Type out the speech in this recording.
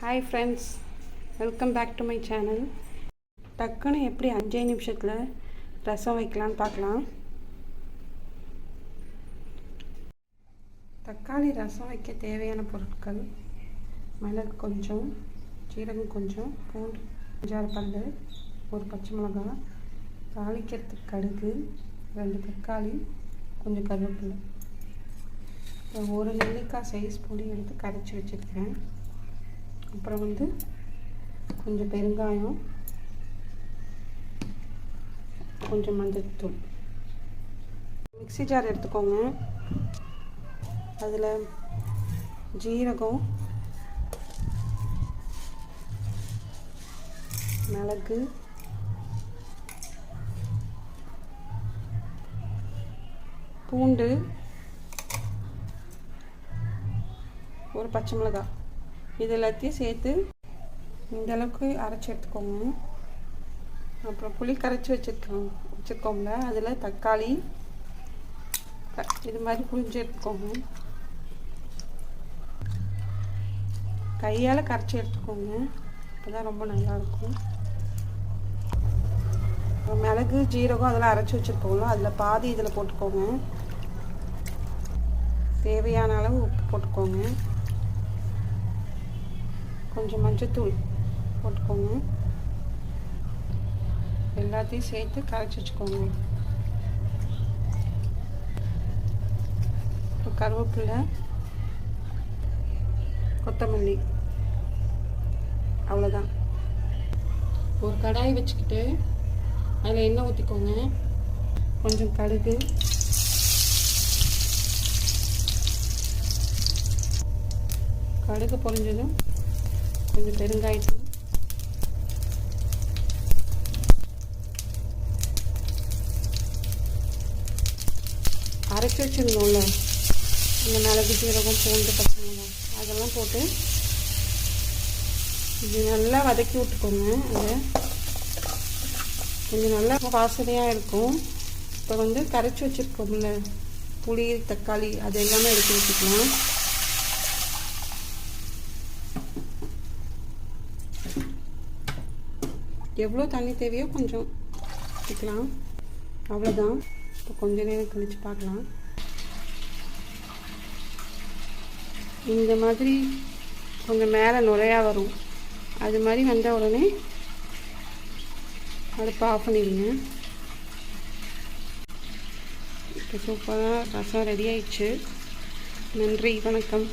Hi friends welcome back to my channel டக்குன்னு எப்படி அஞ்சே நிமிஷத்தில் ரசம் வைக்கலான்னு பார்க்கலாம். தக்காளி ரசம் வைக்க தேவையான பொருட்கள் மிளகு கொஞ்சம் சீரகம் கொஞ்சம் பூண்டு அஞ்சாறு பல்லு ஒரு பச்சை மிளகாய் தாளிக்கிறதுக்கு கடுகு ரெண்டு தக்காளி கொஞ்சம் கருவேப்பிலை. ஒரு நெல்லிக்காய் சைஸ் பொடி எடுத்து கரைச்சி வச்சுருக்கேன் அப்புறம் வந்து கொஞ்சம் பெருங்காயம் கொஞ்சம் மஞ்சள்தூள் மிக்ஸி ஜார் எடுத்துக்கோங்க. அதில் ஜீரகம் மிளகு பூண்டு ஒரு பச்சை மிளகாய். இது எல்லாத்தையும் சேர்த்து இந்த அளவுக்கு அரைச்சி எடுத்துக்கோங்க. அப்புறம் புளி கரைச்சி வச்சுருக்கோம் வச்சுருக்கோம்ல அதில் தக்காளி இது மாதிரி புளிஞ்சு எடுத்துக்கோங்க. கையால் கரைச்சி எடுத்துக்கோங்க. அப்போ தான் ரொம்ப நல்லாயிருக்கும் அப்புறம் மிளகு ஜீரகம் அதெல்லாம் அரைச்சி வச்சுருக்கோங்களோ அதில் பாதி இதில் போட்டுக்கோங்க. தேவையான அளவு உப்பு போட்டுக்கோங்க. கொஞ்சம் மஞ்சத்தூள் போட்டுக்கோங்க. எல்லாத்தையும் சேர்த்து கரைச்சி வச்சுக்கோங்க. அப்புறம் கருவேப்பிலை கொத்தமல்லி அவ்வளோதான் ஒரு கடாய் வச்சுக்கிட்டு அதில் எண்ணெய் ஊற்றிக்கோங்க கொஞ்சம் கடுகு. கடுகு பொறிஞ்சதும் கொஞ்சம் பெருங்காயத்தூள். அரைச்சி வச்சிருந்தோம்ல. இந்த மிளகு சீரகம் பூண்டு பச்சை மிளகாய் அதெல்லாம் போட்டு இது நல்லா வதக்கி விட்டுக்கோங்க. அதை கொஞ்சம் நல்லா வாசனையாக இருக்கும். இப்போ வந்து கரைச்சி வச்சுருக்கோம்ல. புளி தக்காளி அது எல்லாமே எடுத்து வச்சுக்கலாம். எவ்வளோ தண்ணி தேவையோ கொஞ்சம் ஊற்றிக்கலாம். அவ்வளோதான். இப்போ கொஞ்ச நேரம் கழித்து பார்க்கலாம். இந்த மாதிரி கொஞ்சம் மேலே நுரையா வரும். அது மாதிரி வந்த உடனே அடுப்பை ஆஃப் பண்ணிடுங்க. இப்போ சூப்பராக ரசம் ரெடி ஆயிடுச்சு. நன்றி வணக்கம்.